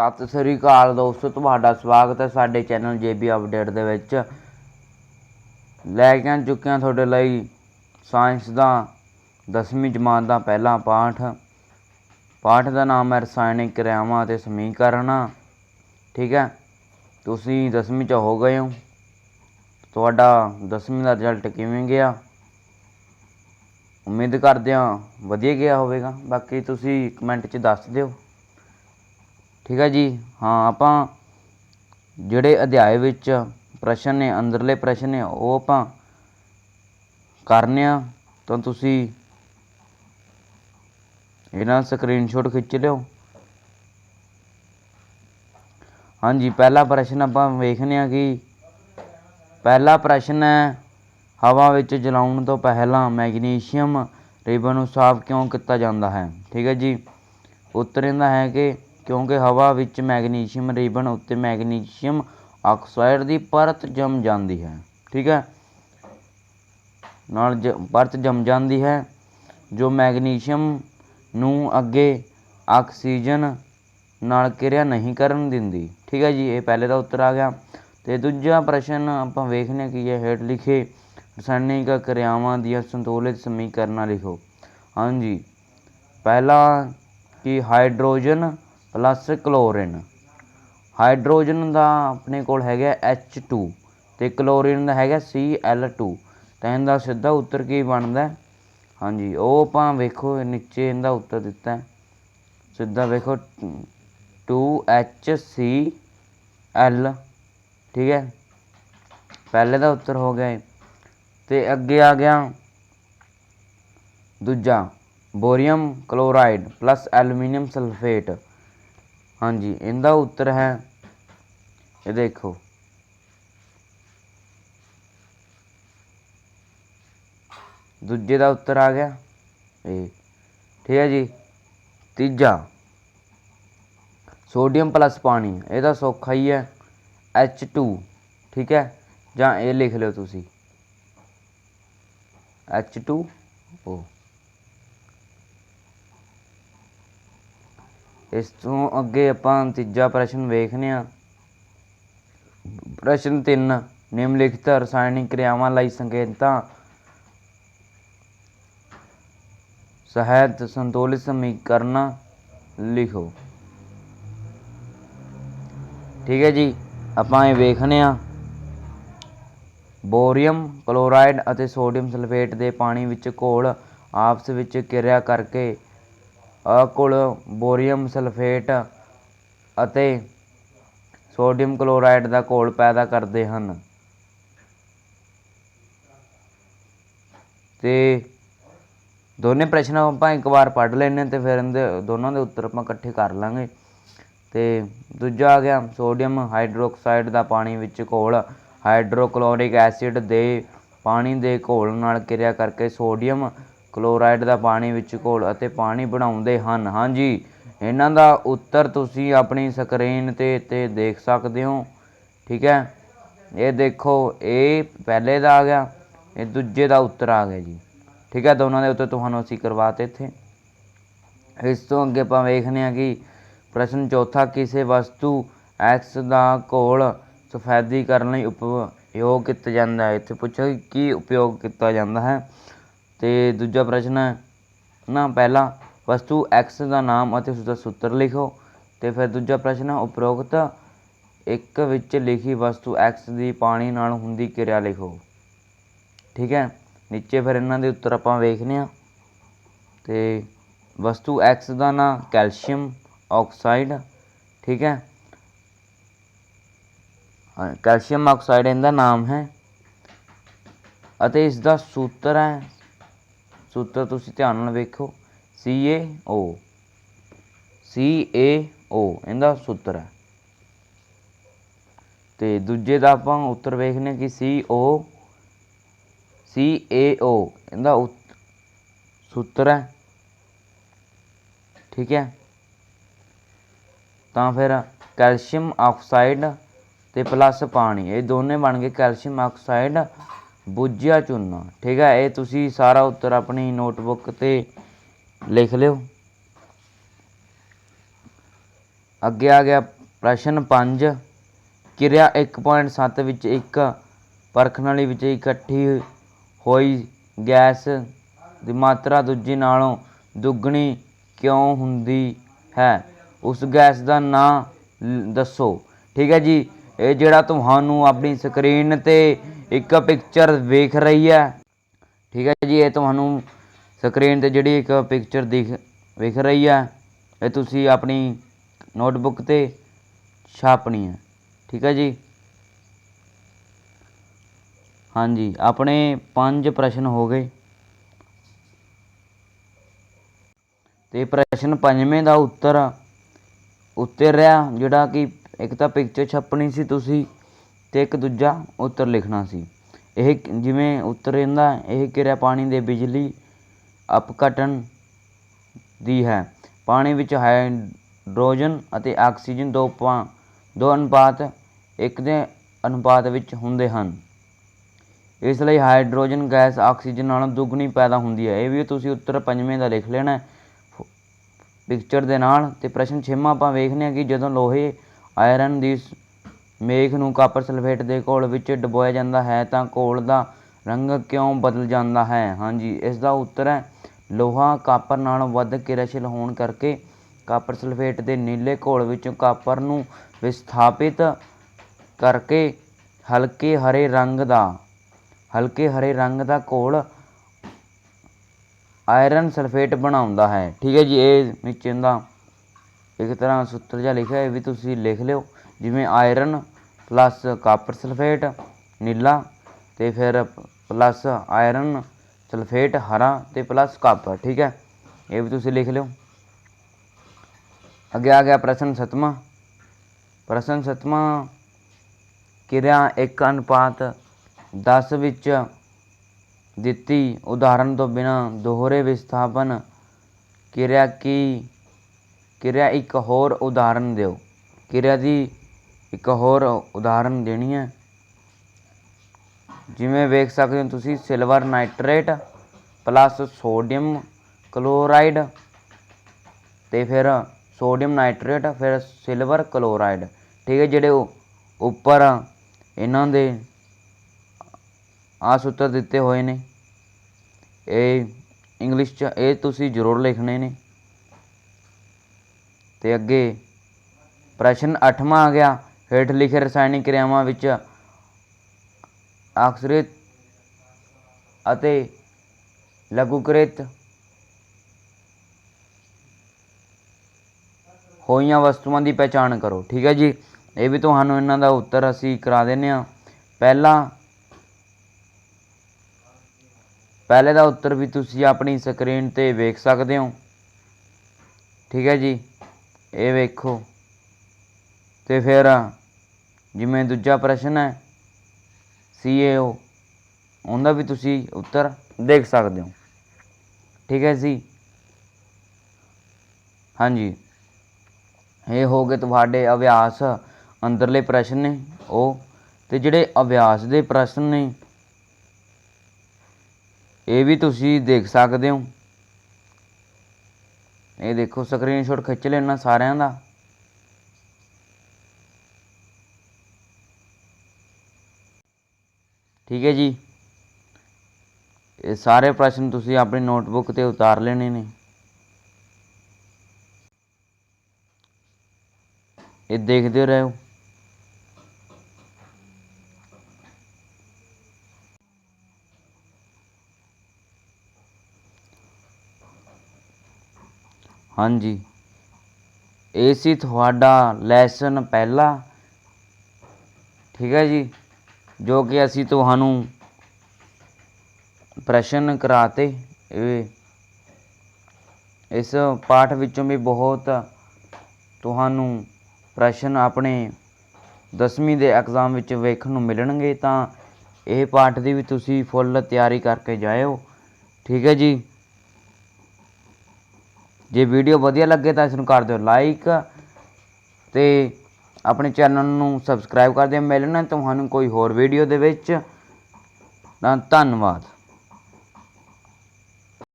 ਸਤਿ ਸ੍ਰੀ ਅਕਾਲ ਦੋਸਤੋ, ਤੁਹਾਡਾ ਸਵਾਗਤ ਹੈ ਸਾਡੇ ਚੈਨਲ ਜੇਬੀ ਅਪਡੇਟ ਦੇ ਵਿੱਚ। ਲੈ ਕੇ ਆ ਚੁੱਕੇ ਹਾਂ ਤੁਹਾਡੇ ਲਈ ਸਾਇੰਸ ਦਾ 10ਵੀਂ ਜਮਾਤ ਦਾ ਪਹਿਲਾ ਪਾਠ। ਪਾਠ ਦਾ ਨਾਮ ਹੈ ਰਸਾਇਣਿਕ ਕਿਰਿਆਵਾਂ ਅਤੇ ਸਮੀਕਰਨ। ਠੀਕ ਹੈ? ਤੁਸੀਂ 10ਵੀਂ ਚ ਹੋ ਗਏ ਹੋ। ਤੁਹਾਡਾ 10ਵੀਂ ਦਾ ਰਿਜ਼ਲਟ ਕਿਵੇਂ ਗਿਆ? ਉਮੀਦ ਕਰਦੇ ਹਾਂ ਵਧੀਆ ਗਿਆ ਹੋਵੇਗਾ। ਬਾਕੀ ਤੁਸੀਂ ਕਮੈਂਟ 'ਚ ਦੱਸ ਦਿਓ। ਠੀਕ ਹੈ ਜੀ? ਹਾਂ, ਆਪਾਂ ਜਿਹੜੇ ਅਧਿਆਏ ਵਿੱਚ ਪ੍ਰਸ਼ਨ ਨੇ, ਅੰਦਰਲੇ ਪ੍ਰਸ਼ਨ ਨੇ, ਉਹ ਆਪਾਂ ਕਰਨੇ ਆ, ਤਾਂ ਤੁਸੀਂ ਇਹਨਾਂ ਸਕਰੀਨਸ਼ਾਟ ਖਿੱਚ ਲਿਓ। ਹਾਂਜੀ, ਪਹਿਲਾ ਪ੍ਰਸ਼ਨ ਆਪਾਂ ਵੇਖਨੇ ਆ ਕਿ ਪਹਿਲਾ ਪ੍ਰਸ਼ਨ ਹੈ, ਹਵਾ ਵਿੱਚ ਜਲਾਉਣ ਤੋਂ ਪਹਿਲਾਂ ਮੈਗਨੀਸ਼ੀਅਮ ਰਿਬਨ ਨੂੰ ਸਾਫ਼ ਕਿਉਂ ਕੀਤਾ ਜਾਂਦਾ ਹੈ? ਠੀਕ ਹੈ ਜੀ? ਉੱਤਰ ਇਹਦਾ ਹੈ ਕਿ ਕਿਉਂਕਿ ਹਵਾ ਵਿੱਚ ਮੈਗਨੀਸ਼ੀਅਮ ਰਿਬਨ ਉੱਤੇ ਮੈਗਨੀਸ਼ੀਅਮ ਆਕਸਾਈਡ ਦੀ ਪਰਤ ਜੰਮ ਜਾਂਦੀ ਹੈ, ਠੀਕ ਹੈ? ਨਾਲ ਜ, ਪਰਤ ਜੰਮ ਜਾਂਦੀ ਹੈ, ਜੋ ਮੈਗਨੀਸ਼ੀਅਮ ਨੂੰ ਅੱਗੇ ਆਕਸੀਜਨ ਨਾਲ ਕਿਰਿਆ ਨਹੀਂ ਕਰਨ ਦਿੰਦੀ। ਠੀਕ ਹੈ ਜੀ, ਇਹ ਪਹਿਲੇ ਦਾ ਉੱਤਰ ਆ ਗਿਆ। ਤੇ ਦੂਜਾ ਪ੍ਰਸ਼ਨ ਆਪਾਂ ਵੇਖਨੇ ਕੀ ਹੈ ਹੇਠ ਲਿਖੇ ਰਸਾਇਣਿਕ ਕਿਰਿਆਵਾਂ ਦੀਆਂ ਸੰਤੁਲਿਤ ਸਮੀਕਰਨਾਂ ਲਿਖੋ। ਹਾਂਜੀ। ਪਹਿਲਾ, ਕਿ ਹਾਈਡਰੋਜਨ ਪਲੱਸ ਕਲੋਰੀਨ। ਹਾਈਡਰੋਜਨ ਦਾ ਆਪਣੇ ਕੋਲ ਹੈਗਾ H2 ਤੇ ਕਲੋਰੀਨ ਦਾ ਹੈਗਾ Cl2 ਤਾਂ ਇਹਦਾ ਸਿੱਧਾ ਉੱਤਰ ਕੀ ਬਣਦਾ? ਹਾਂਜੀ, ਉਹ ਆਪਾਂ ਵੇਖੋ, ਨੀਚੇ ਇਹਦਾ ਉੱਤਰ ਦਿੱਤਾ। ਸਿੱਧਾ ਵੇਖੋ 2HCl ਠੀਕ ਹੈ? ਪਹਿਲੇ ਦਾ ਉੱਤਰ ਹੋ ਗਿਆ ਇਹ। ਤੇ ਅੱਗੇ ਆ ਗਿਆ ਦੂਜਾ, barium chloride plus aluminium sulphate. ਹਾਂਜੀ, ਇਹਦਾ ਉੱਤਰ ਹੈ, ਇਹ ਦੇਖੋ। ਦੂਜੇ ਦਾ ਉੱਤਰ ਆ ਗਿਆ, ਇਹ ਠੀਕ ਹੈ ਜੀ। ਤੀਜਾ, ਸੋਡੀਅਮ ਪਲੱਸ ਪਾਣੀ ਇਹਦਾ ਸੌਖਾ ਹੀ ਹੈ H2 ਠੀਕ ਹੈ? ਜਾਂ ਇਹ ਲਿਖ ਲਿਓ ਤੁਸੀਂ। H2O ਇਸ ਤੋਂ ਅੱਗੇ ਆਪਾਂ ਤੀਜਾ ਪ੍ਰਸ਼ਨ ਵੇਖਦੇ ਹਾਂ। ਪ੍ਰਸ਼ਨ 3 ਨਿਮਨਲਿਖਤ ਰਸਾਇਣਿਕ ਕਿਰਿਆਵਾਂ ਲਈ ਸੰਕੇਤਾਂ। ਸਹਿਤ ਸੰਤੁਲਿਤ ਸਮੀਕਰਨ ਲਿਖੋ। ਠੀਕ ਹੈ ਜੀ, ਆਪਾਂ ਇਹ ਵੇਖਨੇ ਆ ਬੋਰੀਅਮ, ਕਲੋਰਾਈਡ ਅਤੇ ਸੋਡੀਅਮ ਸਲਫੇਟ ਦੇ ਪਾਣੀ ਵਿੱਚ ਘੋਲ ਆਪਸ ਵਿੱਚ ਕਿਰਿਆ ਕਰਕੇ ਅਕੁਲ ਬੋਰੀਅਮ ਸਲਫੇਟ ਅਤੇ ਸੋਡੀਅਮ ਕਲੋਰਾਈਡ ਦਾ ਘੋਲ ਪੈਦਾ ਕਰਦੇ ਹਨ। ਤੇ ਦੋਨੇ ਪ੍ਰਸ਼ਨ ਆਪਾਂ ਇੱਕ ਵਾਰ ਪੜ੍ਹ ਲੈਣੇ ਤੇ ਫਿਰ ਇਹਦੇ ਦੋਨਾਂ ਦੇ ਉੱਤਰ ਆਪਾਂ ਇਕੱਠੇ ਕਰ ਲਾਂਗੇ। ਤੇ ਦੂਜਾ ਆ ਗਿਆ, ਸੋਡੀਅਮ ਹਾਈਡਰੋਕਸਾਈਡ ਦਾ ਪਾਣੀ ਵਿੱਚ ਘੋਲ, ਹਾਈਡਰੋਕਲੋਰਿਕ ਐਸਿਡ ਦੇ ਪਾਣੀ ਦੇ ਘੋਲ ਨਾਲ ਕਿਰਿਆ ਕਰਕੇ ਸੋਡੀਅਮ ਕਲੋਰਾਈਡ ਦਾ ਪਾਣੀ ਵਿੱਚ ਘੋਲ ਅਤੇ ਪਾਣੀ ਬਣਾਉਂਦੇ ਹਨ। ਹਾਂਜੀ, ਇਹਨਾਂ ਦਾ ਉੱਤਰ ਤੁਸੀਂ ਆਪਣੀ ਸਕਰੀਨ ਤੇ ਤੇ ਦੇਖ ਸਕਦੇ ਹੋ। ਠੀਕ ਹੈ? ਇਹ ਦੇਖੋ, ਇਹ ਪਹਿਲੇ ਦਾ ਆ ਗਿਆ, ਇਹ ਦੂਜੇ ਦਾ ਉੱਤਰ ਆ ਗਿਆ ਜੀ। ਠੀਕ ਹੈ, ਦੋਨਾਂ ਦੇ ਉੱਤੇ ਤੁਹਾਨੂੰ ਅਸੀਂ ਕਰਵਾਤੇ ਇੱਥੇ। ਇਸ ਤੋਂ ਅੱਗੇ ਆਪਾਂ ਵੇਖਦੇ ਹਾਂ ਕਿ ਪ੍ਰਸ਼ਨ ਚੌਥਾ, ਕਿਸੇ ਵਸਤੂ ਐਕਸ ਦਾ ਘੋਲ ਸਫੈਦੀ ਕਰਨ ਲਈ ਉਪਯੋਗ ਕੀਤਾ ਜਾਂਦਾ ਹੈ। ਇੱਥੇ ਪੁੱਛਿਆ ਕਿ ਕੀ ਉਪਯੋਗ ਕੀਤਾ ਜਾਂਦਾ ਹੈ। ਅਤੇ ਦੂਜਾ ਪ੍ਰਸ਼ਨ ਹੈ, ਨਾ ਪਹਿਲਾ ਵਸਤੂ ਐਕਸ ਦਾ ਨਾਮ ਅਤੇ ਉਸਦਾ ਸੂਤਰ ਲਿਖੋ। ਅਤੇ ਫਿਰ ਦੂਜਾ ਪ੍ਰਸ਼ਨ ਹੈ, ਉਪਰੋਕਤ ਇੱਕ ਵਿੱਚ ਲਿਖੀ ਵਸਤੂ ਐਕਸ ਦੀ ਪਾਣੀ ਨਾਲ ਹੁੰਦੀ ਕਿਰਿਆ ਲਿਖੋ। ਠੀਕ ਹੈ? ਨੀਚੇ ਫਿਰ ਇਹਨਾਂ ਦੇ ਉੱਤਰ ਆਪਾਂ ਵੇਖਨੇ ਆ ਤੇ ਵਸਤੂ ਐਕਸ ਦਾ ਨਾਂ ਕੈਲਸ਼ੀਅਮ ਆਕਸਾਈਡ, ਠੀਕ ਹੈ? ਕੈਲਸ਼ੀਅਮ ਆਕਸਾਈਡ ਇਹਦਾ ਨਾਮ ਹੈ। ਅਤੇ ਇਸ ਦਾ ਸੂਤਰ ਹੈ ਸੂਤਰ ਤੁਸੀਂ ਧਿਆਨ ਨਾਲ ਵੇਖੋ। CaO CaO ਇਹਦਾ ਸੂਤਰ ਹੈ। ਤੇ ਦੂਜੇ ਦਾ ਆਪਾਂ ਉੱਤਰ ਵੇਖਨੇ ਕਿ CO CaO ਇਹਦਾ ਉਤ- ਸੂਤਰ ਹੈ। ਠੀਕ ਹੈ? ਤਾਂ ਫਿਰ ਕੈਲਸ਼ੀਅਮ ਆਕਸਾਈਡ ਤੇ ਪਲੱਸ ਪਾਣੀ, ਇਹ ਦੋਨੇ ਬਣ ਗਏ ਕੈਲਸ਼ੀਅਮ ਆਕਸਾਈਡ ਬੁੱਝਿਆ ਚੂਨਾ ਠੀਕ ਹੈ ਇਹ ਤੁਸੀਂ ਸਾਰਾ ਉੱਤਰ ਆਪਣੀ ਨੋਟਬੁੱਕ ਤੇ ਲਿਖ ਲਿਓ। ਅੱਗੇ ਆ ਗਿਆ ਪ੍ਰਸ਼ਨ 5 ਕਿਰਿਆ 1.7 ਵਿੱਚ ਇੱਕ ਪਰਖਣਾਲੀ ਵਿੱਚ ਇਕੱਠੀ ਹੋਈ ਗੈਸ ਦੀ ਮਾਤਰਾ ਦੂਜੀ ਨਾਲੋਂ ਦੁੱਗਣੀ ਕਿਉਂ ਹੁੰਦੀ ਹੈ? ਉਸ ਗੈਸ ਦਾ ਨਾਂ ਦੱਸੋ। ਠੀਕ ਹੈ ਜੀ ਇਹ ਜਿਹੜਾ ਤੁਹਾਨੂੰ ਆਪਣੀ ਸਕਰੀਨ ਤੇ ਇੱਕ ਪਿਕਚਰ ਵੇਖ ਰਹੀ ਹੈ। ਠੀਕ ਹੈ ਜੀ, ਇਹ ਤੁਹਾਨੂੰ ਸਕਰੀਨ ਤੇ ਜਿਹੜੀ ਇੱਕ ਪਿਕਚਰ ਦਿਖ, ਵੇਖ ਰਹੀ ਹੈ। ਇਹ ਤੁਸੀਂ ਆਪਣੀ ਨੋਟਬੁੱਕ ਤੇ ਛਾਪਣੀ ਹੈ। ਠੀਕ ਹੈ ਜੀ। ਹਾਂਜੀ, ਆਪਣੇ ਪੰਜ ਪ੍ਰਸ਼ਨ ਹੋ ਗਏ। ਤੇ ਪ੍ਰਸ਼ਨ ਪੰਜਵੇਂ ਦਾ ਉੱਤਰ ਉੱਤਰ ਰਿਹਾ, ਜਿਹੜਾ ਕਿ ਇੱਕ ਤਾਂ ਪਿਕਚਰ ਛਾਪਣੀ ਸੀ ਤੁਸੀਂ ਅਤੇ ਇੱਕ ਦੂਜਾ ਉੱਤਰ ਲਿਖਣਾ ਸੀ। ਇਹ ਜਿਵੇਂ ਉੱਤਰ ਰਹਿੰਦਾ, ਇਹ ਕਿਰਿਆ ਪਾਣੀ ਦੇ ਬਿਜਲੀ ਅਪਘਟਨ ਦੀ ਹੈ। ਪਾਣੀ ਵਿੱਚ ਹਾਈਡਰੋਜਨ ਅਤੇ ਆਕਸੀਜਨ ਦੋ ਪਾ, ਦੋ ਅਨੁਪਾਤ, ਇੱਕ ਦੇ ਅਨੁਪਾਤ ਵਿੱਚ ਹੁੰਦੇ ਹਨ। ਇਸ ਲਈ ਹਾਈਡਰੋਜਨ ਗੈਸ ਆਕਸੀਜਨ ਨਾਲੋਂ ਦੁੱਗਣੀ ਪੈਦਾ ਹੁੰਦੀ ਹੈ। ਇਹ ਵੀ ਤੁਸੀਂ ਉੱਤਰ ਪੰਜਵੇਂ ਦਾ ਲਿਖ ਲੈਣਾ ਹੈ। ਪਿਕਚਰ ਦੇ ਨਾਲ ਤੇ ਪ੍ਰਸ਼ਨ ਛੇਵਾਂ ਆਪਾਂ ਵੇਖਦੇ ਹਾਂ ਕਿ ਜਦੋਂ ਲੋਹੇ ਆਇਰਨ ਦੀ ਸ- ਮੇਖ ਨੂੰ ਕਾਪਰ ਸਲਫੇਟ ਦੇ ਘੋਲ ਵਿੱਚ ਡੁਬੋਇਆ ਜਾਂਦਾ ਹੈ ਤਾਂ ਘੋਲ ਦਾ ਰੰਗ ਕਿਉਂ ਬਦਲ ਜਾਂਦਾ ਹੈ? ਹਾਂਜੀ, ਇਸ ਦਾ ਉੱਤਰ ਹੈ, ਲੋਹਾ ਕਾਪਰ ਨਾਲੋਂ ਵੱਧ ਕਿਰਿਆਸ਼ੀਲ ਹੋਣ ਕਰਕੇ ਕਾਪਰ ਸਲਫੇਟ ਦੇ ਨੀਲੇ ਘੋਲ ਵਿੱਚੋਂ ਕਾਪਰ ਨੂੰ ਵਿਸਥਾਪਿਤ ਕਰਕੇ ਹਲਕੇ ਹਰੇ ਰੰਗ ਦਾ, ਹਲਕੇ ਹਰੇ ਰੰਗ ਦਾ ਘੋਲ ਆਇਰਨ ਸਲਫੇਟ ਬਣਾਉਂਦਾ ਹੈ। ਠੀਕ ਹੈ ਜੀ, ਇਹ ਨੀਚੇ ਦਾ ਇੱਕ ਤਰ੍ਹਾਂ ਸੂਤਰ ਜਿਹਾ ਲਿਖਿਆ ਇਹ ਵੀ ਤੁਸੀਂ ਲਿਖ ਲਿਓ, ਜਿਵੇਂ ਆਇਰਨ ਪਲੱਸ ਕਾਪਰ ਸਲਫੇਟ ਨੀਲਾ ਤੇ ਫਿਰ ਪਲੱਸ ਆਇਰਨ ਸਲਫੇਟ ਹਰਾ ਤੇ ਪਲੱਸ ਕਾਪਰ ਠੀਕ ਹੈ? ਇਹ ਵੀ ਤੁਸੀਂ ਲਿਖ ਲਿਓ। ਅੱਗੇ ਆ ਗਿਆ ਪ੍ਰਸ਼ਨ ਸਤਵਾਂ। ਪ੍ਰਸ਼ਨ ਸਤਵਾਂ, ਕਿਰਿਆ ਇੱਕ ਅਨੁਪਾਤ 10 ਵਿੱਚ ਦਿੱਤੀ ਉਦਾਹਰਨ ਤੋਂ ਬਿਨਾ ਦੋਹਰੇ ਵਿਸਥਾਪਨ ਕਿਰਿਆ ਕੀ ਕਿਰਿਆ ਇੱਕ ਹੋਰ ਉਦਾਹਰਨ ਦਿਓ। ਕਿਰਿਆ ਦੀ ਇੱਕ ਹੋਰ ਉਦਾਹਰਨ ਦੇਣੀ ਹੈ। ਜਿਵੇਂ ਵੇਖ ਸਕਦੇ ਹੋ ਤੁਸੀਂ silver nitrate plus sodium chloride ਤੇ ਫਿਰ ਸੋਡੀਅਮ ਨਾਈਟ੍ਰੇਟ ਫਿਰ ਸਿਲਵਰ ਕਲੋਰਾਈਡ ਠੀਕ ਹੈ, ਜਿਹੜੇ ਉੱਪਰ ਇਹਨਾਂ ਦੇ ਆ ਸੂਤਰ ਦਿੱਤੇ ਹੋਏ ਨੇ। ਇਹ ਇੰਗਲਿਸ਼ ਚ, ਇਹ ਤੁਸੀਂ ਜ਼ਰੂਰ ਲਿਖਣੇ ਨੇ। ਅਤੇ ਅੱਗੇ ਪ੍ਰਸ਼ਨ ਅੱਠਵਾਂ ਆ ਗਿਆ। ਹੇਠ ਲਿਖੇ ਰਸਾਇਣਿਕ ਕਿਰਿਆਵਾਂ ਵਿੱਚ ਆਕਸਰਿਤ ਅਤੇ ਲਘੂਕ੍ਰਿਤ ਹੋਈਆਂ ਵਸਤੂਆਂ ਦੀ ਪਹਿਚਾਣ ਕਰੋ। ਠੀਕ ਹੈ ਜੀ? ਇਹ ਵੀ ਤੁਹਾਨੂੰ ਇਹਨਾਂ ਦਾ ਉੱਤਰ ਅਸੀਂ ਕਰਾ ਦਿੰਨੇ ਆ ਪਹਿਲਾ ਪਹਿਲੇ ਦਾ ਉੱਤਰ ਵੀ ਤੁਸੀਂ ਆਪਣੀ ਸਕਰੀਨ ਤੇ ਵੇਖ ਸਕਦੇ ਹੋ। ਠੀਕ ਹੈ ਜੀ? ਇਹ ਵੇਖੋ। ਤੇ ਫਿਰ ਜਿਵੇਂ ਦੂਜਾ ਪ੍ਰਸ਼ਨ ਹੈ ਸੀਏਓ ਉਹਦਾ ਵੀ ਤੁਸੀਂ ਉੱਤਰ ਦੇਖ ਸਕਦੇ ਹੋ। ਠੀਕ ਹੈ ਜੀ? ਹਾਂਜੀ। ਇਹ ਹੋ ਗਏ ਤੁਹਾਡੇ ਅਭਿਆਸ। ਅੰਦਰਲੇ ਪ੍ਰਸ਼ਨ ਨੇ ਉਹ। ਤੇ ਜਿਹੜੇ ਅਭਿਆਸ ਦੇ ਪ੍ਰਸ਼ਨ ਨੇ, ਇਹ ਵੀ ਤੁਸੀਂ ਦੇਖ ਸਕਦੇ ਹੋ। ਇਹ ਦੇਖੋ ਸਕਰੀਨਸ਼ਾਟ ਖਿੱਚ ਲੈਣਾ ਸਾਰਿਆਂ ਦਾ। ਠੀਕ ਹੈ ਜੀ। ਇਹ ਸਾਰੇ ਪ੍ਰਸ਼ਨ ਤੁਸੀਂ ਆਪਣੀ ਨੋਟਬੁੱਕ ਤੇ ਉਤਾਰ ਲੈਣੇ ਨੇ। ਇਹ ਦੇਖਦੇ ਰਹੋ। ਹਾਂਜੀ। ਇਹ ਸੀ ਤੁਹਾਡਾ ਲੈਸਨ ਪਹਿਲਾ। ਠੀਕ ਹੈ ਜੀ, ਜੋ ਕਿ ਅਸੀਂ ਤੁਹਾਨੂੰ ਪ੍ਰਸ਼ਨ ਕਰਾਤੇ। ਇਹ, ਇਸ ਪਾਠ ਵਿੱਚੋਂ ਵੀ ਬਹੁਤ ਤੁਹਾਨੂੰ ਪ੍ਰਸ਼ਨ ਆਪਣੇ 10ਵੀਂ ਦੇ ਐਗਜ਼ਾਮ ਵਿੱਚ ਵੇਖਣ ਨੂੰ ਮਿਲਣਗੇ, ਤਾਂ ਇਹ ਪਾਠ ਦੀ ਵੀ ਤੁਸੀਂ ਫੁੱਲ ਤਿਆਰੀ ਕਰਕੇ ਜਾਇਓ। ਠੀਕ ਹੈ ਜੀ। ਜੇ ਵੀਡੀਓ ਵਧੀਆ ਲੱਗੇ ਤਾਂ ਇਸ ਨੂੰ ਕਰ ਦਿਓ ਲਾਈਕ ਤੇ ਆਪਣੇ ਚੈਨਲ ਨੂੰ ਸਬਸਕ੍ਰਾਈਬ ਕਰ ਦਿਓ। ਮਿਲਣਾ ਤੁਹਾਨੂੰ ਕੋਈ ਹੋਰ ਵੀਡੀਓ ਦੇ ਵਿੱਚ। ਤਾਂ ਧੰਨਵਾਦ।